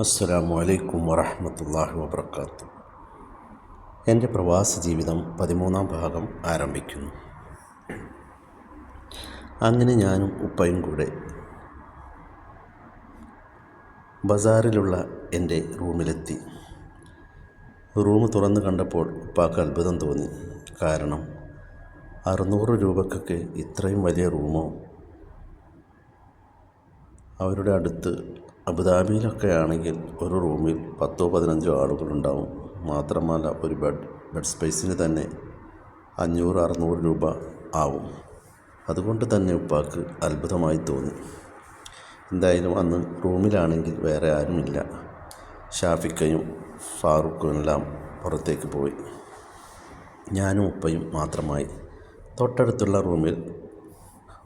അസ്സലാമു വലൈക്കും വറഹ്മത്തുള്ളാഹി വബർക്കാത്തു എന്റെ പ്രവാസ ജീവിതം പതിമൂന്നാം ഭാഗം ആരംഭിക്കുന്നു. അങ്ങനെ ഞാനും ഉപ്പയും കൂടെ ബസാറിലുള്ള എന്റെ റൂമിലെത്തി. റൂം തുറന്നു കണ്ടപ്പോൾ ഉപ്പാക്ക് അത്ഭുതം തോന്നി. കാരണം അറുന്നൂറ് രൂപക്കൊക്കെ ഇത്രയും വലിയ റൂമോ? അവരുടെ അടുത്ത് അബുദാബിയിലൊക്കെ ആണെങ്കിൽ ഒരു റൂമിൽ പത്തോ പതിനഞ്ചോ ആളുകളുണ്ടാവും. മാത്രമല്ല ഒരു ബെഡ് ബെഡ് സ്പേസിന് തന്നെ അഞ്ഞൂറ് അറുന്നൂറ് രൂപ ആവും. അതുകൊണ്ട് തന്നെ ഉപ്പാക്ക് അത്ഭുതമായി തോന്നി. എന്തായാലും അന്ന് റൂമിലാണെങ്കിൽ വേറെ ആരുമില്ല. ഷാഫിക്കയും ഫാറൂഖും എല്ലാം പുറത്തേക്ക് പോയി. ഞാനും ഉപ്പയും മാത്രമായി. തൊട്ടടുത്തുള്ള റൂമിൽ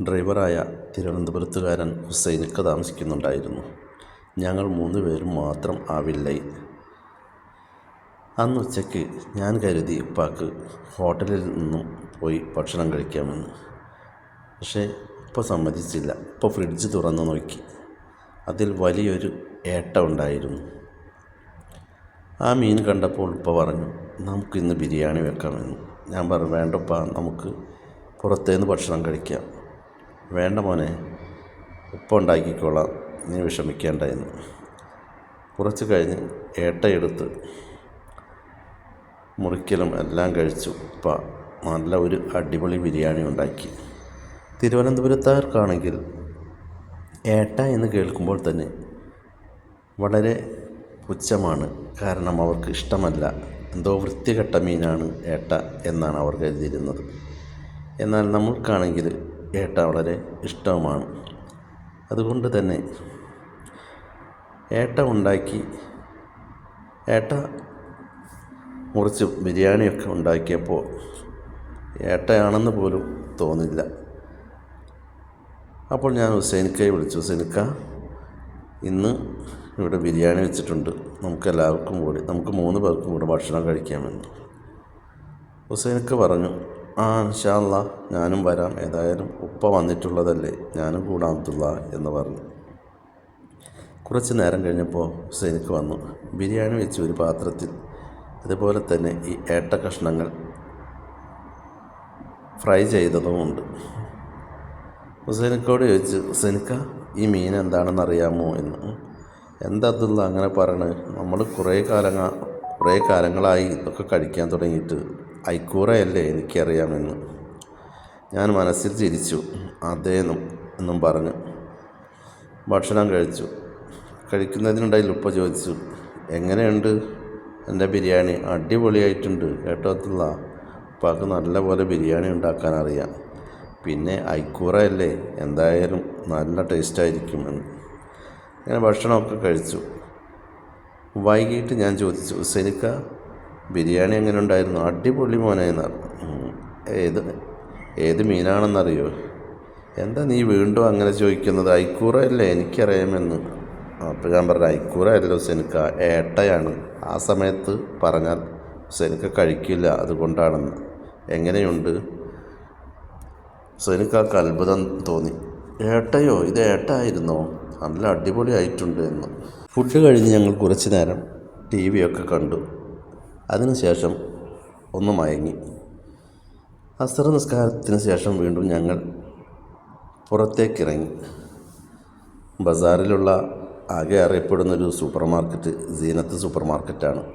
ഡ്രൈവറായ തിരുവനന്തപുരത്തുകാരൻ ഹുസൈനൊക്കെ താമസിക്കുന്നുണ്ടായിരുന്നു. ഞങ്ങൾ മൂന്ന് പേരും മാത്രം ആ വില്ലയിൽ അന്ന് ഉച്ചയ്ക്ക് ഞാൻ കരുതി ഉപ്പാക്ക് ഹോട്ടലിൽ നിന്നും പോയി ഭക്ഷണം കഴിക്കാമെന്ന്. പക്ഷേ ഉപ്പ സമ്മതിച്ചില്ല. ഉപ്പ ഫ്രിഡ്ജ് തുറന്നു നോക്കി. അതിൽ വലിയൊരു ഏട്ട ഉണ്ടായിരുന്നു. ആ മീൻ കണ്ടപ്പോൾ ഉപ്പ പറഞ്ഞു നമുക്കിന്ന് ബിരിയാണി വെക്കാമെന്ന്. ഞാൻ പറഞ്ഞു വേണ്ടപ്പ നമുക്ക് പുറത്തേന്ന് ഭക്ഷണം കഴിക്കാം. വേണ്ട മോനെ ഉപ്പ ഉണ്ടാക്കിക്കോളാം. നീ വിഷമിക്കേണ്ട എന്ന് കുറച്ച് കഴിഞ്ഞ് ഏട്ടയെടുത്ത് മുറിക്കലും എല്ലാം കഴിച്ചു. ഉപ്പ നല്ല ഒരു അടിപൊളി ബിരിയാണി ഉണ്ടാക്കി. തിരുവനന്തപുരത്തുകാർക്കാണെങ്കിൽ ഏട്ട എന്ന് കേൾക്കുമ്പോൾ തന്നെ വളരെ പുച്ഛമാണ്. കാരണം അവർക്ക് ഇഷ്ടമല്ല. എന്തോ വൃത്തികെട്ട മീനാണ് ഏട്ട എന്നാണ് അവർ കരുതിയിരുന്നത്. എന്നാൽ നമ്മൾക്കാണെങ്കിൽ ഏട്ട വളരെ ഇഷ്ടവുമാണ്. അതുകൊണ്ട് തന്നെ ഏട്ട ഉണ്ടാക്കി ഏട്ട മുറിച്ച് ബിരിയാണിയൊക്കെ ഉണ്ടാക്കിയപ്പോൾ ഏട്ടയാണെന്ന് പോലും തോന്നില്ല അപ്പോൾ ഞാൻ ഹുസൈനിക്കയെ വിളിച്ചു ഹുസൈനിക്ക ഇന്ന് ഇവിടെ ബിരിയാണി വെച്ചിട്ടുണ്ട്. നമുക്ക് എല്ലാവർക്കും കൂടി നമുക്ക് മൂന്ന് പേർക്കും കൂടെ ഭക്ഷണം കഴിക്കാമെന്ന്. ഹുസൈനിക്ക പറഞ്ഞു ആ ഇൻഷാല്ല ഞാനും വരാം. ഏതായാലും ഉപ്പ വന്നിട്ടുള്ളതല്ലേ? ഞാനും കൂടാം അബ്ദുള്ള എന്ന് പറഞ്ഞു. കുറച്ച് നേരം കഴിഞ്ഞപ്പോൾ ഹുസൈനിക്ക് വന്നു. ബിരിയാണി വെച്ച് ഒരു പാത്രത്തിൽ. അതുപോലെ തന്നെ ഈ ഏട്ട കഷ്ണങ്ങൾ ഫ്രൈ ചെയ്തതുമുണ്ട് ഹുസൈനിക്കോട് ചോദിച്ചു ഹുസൈനിക്ക ഈ മീൻ എന്താണെന്ന് അറിയാമോ എന്ന്. എന്താ അബ്ദുള്ള അങ്ങനെ പറയണേ? നമ്മൾ കുറേ കാലങ്ങൾ കുറേ കാലങ്ങളായി ഇതൊക്കെ കഴിക്കാൻ തുടങ്ങിയിട്ട്. ഐക്കൂറയല്ലേ എനിക്കറിയാമെന്ന്. ഞാൻ മനസ്സിൽ ചിരിച്ചു. അതേന്നും എന്നും പറഞ്ഞു. ഭക്ഷണം കഴിച്ചു. കഴിക്കുന്നതിനിടയിൽ ഉപ്പ ചോദിച്ചു എങ്ങനെയുണ്ട്? എന്റെ ബിരിയാണി അടിപൊളിയായിട്ടുണ്ട് കേട്ടോ അത്തുള്ള ഉപ്പാക്ക് നല്ലപോലെ ബിരിയാണി ഉണ്ടാക്കാൻ അറിയാം. പിന്നെ ഐക്കൂറയല്ലേ എന്തായാലും നല്ല ടേസ്റ്റായിരിക്കുമെന്ന് ഇങ്ങനെ ഭക്ഷണമൊക്കെ കഴിച്ചു. വൈകിട്ട് ഞാൻ ചോദിച്ചു സെനിക്ക ബിരിയാണി എങ്ങനെ ഉണ്ടായിരുന്നു അടിപൊളി മോനായിരുന്നു ഏത് ഏത് മീനാണെന്നറിയോ? എന്താ നീ വീണ്ടും അങ്ങനെ ചോദിക്കുന്നത്? ഐക്കൂറയല്ലേ എനിക്കറിയാമെന്ന്. അപ്പോൾ ഞാൻ പറഞ്ഞു ഐക്കൂറ അല്ല ഹുസൈനിക്ക ഏട്ടയാണ്. ആ സമയത്ത് പറഞ്ഞാൽ ഹുസൈനിക്ക കഴിക്കില്ല അതുകൊണ്ടാണെന്ന്. എങ്ങനെയുണ്ട്? ഹുസൈനിക്കാക്ക് അത്ഭുതം തോന്നി. ഏട്ടയോ? ഇത് ഏട്ടായിരുന്നോ? നല്ല അടിപൊളിയായിട്ടുണ്ട് എന്ന്. ഫുഡ് കഴിഞ്ഞ് ഞങ്ങൾ കുറച്ച് നേരം ടി വി ഒക്കെ കണ്ടു. അതിനുശേഷം ഒന്ന് മയങ്ങി. അസർ നിസ്കാരത്തിന് ശേഷം വീണ്ടും ഞങ്ങൾ പുറത്തേക്കിറങ്ങി. ബസാറിലുള്ള ആകെ അറിയപ്പെടുന്നൊരു സൂപ്പർ മാർക്കറ്റ് സീനത്ത് സൂപ്പർ മാർക്കറ്റാണ്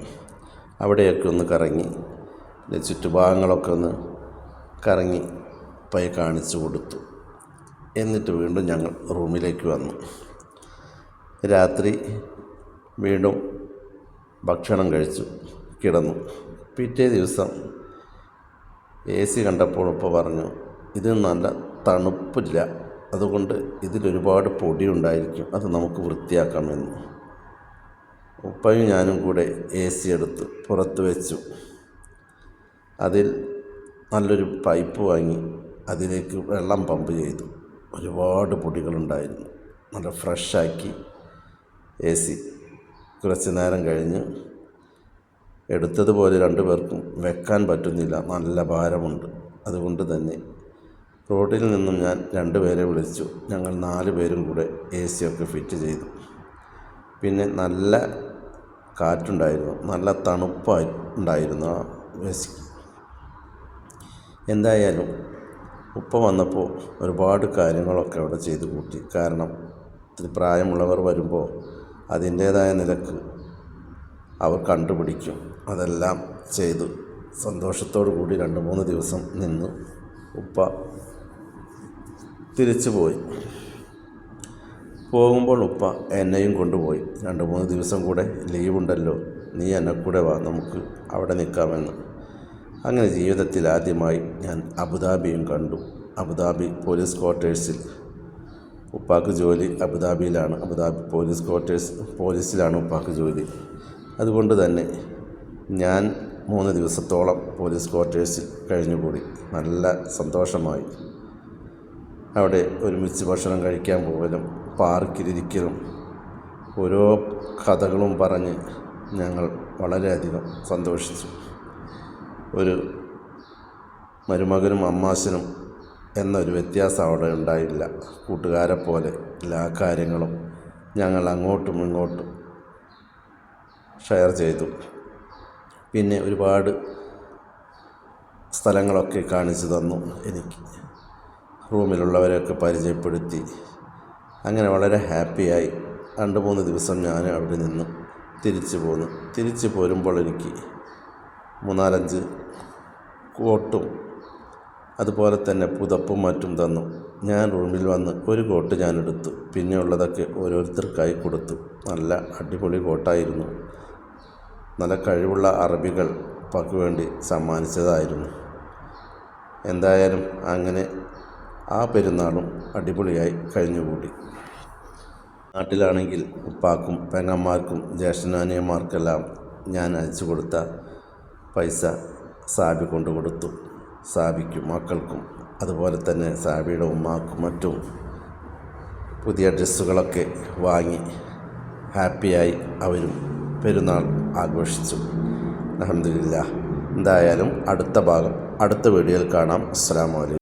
അവിടെയൊക്കെ ഒന്ന് കറങ്ങി ചുറ്റുഭാഗങ്ങളൊക്കെ ഒന്ന് കറങ്ങി പൈ കാണിച്ചു കൊടുത്തു. എന്നിട്ട് വീണ്ടും ഞങ്ങൾ റൂമിലേക്ക് വന്നു. രാത്രി വീണ്ടും ഭക്ഷണം കഴിച്ചു. കിടന്നു. പിറ്റേ ദിവസം എ സി കണ്ടപ്പോൾ ഉപ്പ പറഞ്ഞു ഇത് നല്ല തണുപ്പില്ല. അതുകൊണ്ട് ഇതിലൊരുപാട് പൊടി ഉണ്ടായിരിക്കും അത് നമുക്ക് വൃത്തിയാക്കാമെന്ന്. ഉപ്പയും ഞാനും കൂടെ എ സി എടുത്ത് പുറത്ത് വെച്ചു. അതിൽ നല്ലൊരു പൈപ്പ് വാങ്ങി അതിലേക്ക് വെള്ളം പമ്പ് ചെയ്തു. ഒരുപാട് പൊടികളുണ്ടായിരുന്നു. നല്ല ഫ്രഷാക്കി എ സി. കുറച്ച് നേരം കഴിഞ്ഞ് എടുത്തതുപോലെ രണ്ടു പേർക്കും വെക്കാൻ പറ്റുന്നില്ല. നല്ല ഭാരമുണ്ട്. അതുകൊണ്ട് തന്നെ റോഡിൽ നിന്നും ഞാൻ രണ്ടുപേരെ വിളിച്ചു. ഞങ്ങൾ നാല് പേരും കൂടെ എ ഒക്കെ ഫിറ്റ് ചെയ്തു. പിന്നെ നല്ല കാറ്റുണ്ടായിരുന്നു. നല്ല തണുപ്പായി ഉണ്ടായിരുന്നു ആ വേസിക്ക് എന്തായാലും ഉപ്പ വന്നപ്പോൾ ഒരുപാട് കാര്യങ്ങളൊക്കെ അവിടെ ചെയ്ത് കൂട്ടി. കാരണം ഇത്തിരി പ്രായമുള്ളവർ വരുമ്പോൾ അതിന്റേതായ നിലയ്ക്ക് അവർ കണ്ടുപിടിക്കും. അതെല്ലാം ചെയ്തു. സന്തോഷത്തോടു കൂടി രണ്ട് മൂന്ന് ദിവസം നിന്ന്. ഉപ്പ തിരിച്ചു പോയി. പോകുമ്പോൾ ഉപ്പ എന്നെയും കൊണ്ടുപോയി. രണ്ട് മൂന്ന് ദിവസം കൂടെ ലീവുണ്ടല്ലോ. നീ എന്നെ കൂടെ വാ നമുക്ക് അവിടെ നിൽക്കാമെന്ന് അങ്ങനെ ജീവിതത്തിൽ ആദ്യമായി ഞാൻ അബുദാബിയും കണ്ടു. അബുദാബി പോലീസ് ക്വാർട്ടേഴ്സിൽ. ഉപ്പാക്ക് ജോലി അബുദാബിയിലാണ്. അബുദാബി പോലീസ് ക്വാർട്ടേഴ്സ് പോലീസിലാണ് ഉപ്പാക്ക് ജോലി. അതുകൊണ്ട് തന്നെ ഞാൻ മൂന്ന് ദിവസത്തോളം പോലീസ് ക്വാർട്ടേഴ്സിൽ കഴിഞ്ഞുകൂടി. നല്ല സന്തോഷമായി. അവിടെ ഒരുമിച്ച് ഭക്ഷണം കഴിക്കാൻ പോകലും പാർക്കിലിരിക്കലും ഓരോ കഥകളും പറഞ്ഞ് ഞങ്ങൾ വളരെയധികം സന്തോഷിച്ചു. ഒരു മരുമകനും അമ്മാശനും എന്നൊരു വ്യത്യാസം അവിടെ ഉണ്ടായില്ല. കൂട്ടുകാരെ പോലെ എല്ലാ കാര്യങ്ങളും ഞങ്ങൾ അങ്ങോട്ടും ഇങ്ങോട്ടും ഷെയർ ചെയ്തു. പിന്നെ ഒരുപാട് സ്ഥലങ്ങളൊക്കെ കാണിച്ചു തന്നു എനിക്ക്. റൂമിലുള്ളവരെയൊക്കെ പരിചയപ്പെടുത്തി. അങ്ങനെ വളരെ ഹാപ്പിയായി. രണ്ട് മൂന്ന് ദിവസം ഞാൻ അവിടെ നിന്ന് തിരിച്ചു പോന്നു. തിരിച്ചു പോരുമ്പോൾ എനിക്ക് മൂന്നാലഞ്ച് കോട്ടും അതുപോലെ തന്നെ പുതപ്പും മറ്റും തന്നു. ഞാൻ റൂമിൽ വന്ന് ഒരു കോട്ട് ഞാൻ എടുത്തു. പിന്നെ ഉള്ളതൊക്കെ ഓരോരുത്തർക്കായി കൊടുത്തു. നല്ല അടിപൊളി കോട്ടായിരുന്നു. നല്ല കഴിവുള്ള അറബികൾ ഉപ്പാക്ക് വേണ്ടി സമ്മാനിച്ചതായിരുന്നു. എന്തായാലും അങ്ങനെ ആ പെരുന്നാളും അടിപൊളിയായി കഴിഞ്ഞുകൂടി. നാട്ടിലാണെങ്കിൽ ഉപ്പാക്കും പെങ്ങന്മാർക്കും ജ്യേഷ്ഠനാനിയന്മാർക്കെല്ലാം ഞാൻ അയച്ചു കൊടുത്ത പൈസ സാബി കൊണ്ടു കൊടുത്തു. സാബിക്കും മക്കൾക്കും അതുപോലെ തന്നെ സാബിയുടെ ഉമ്മാക്കും മറ്റും പുതിയ ഡ്രസ്സുകളൊക്കെ വാങ്ങി ഹാപ്പിയായി അവരും പെരുന്നാൾ ആഘോഷിച്ചു. അലഹമില്ല എന്തായാലും അടുത്ത ഭാഗം അടുത്ത വീഡിയോയിൽ കാണാം. അസ്സാം വലൈക്കും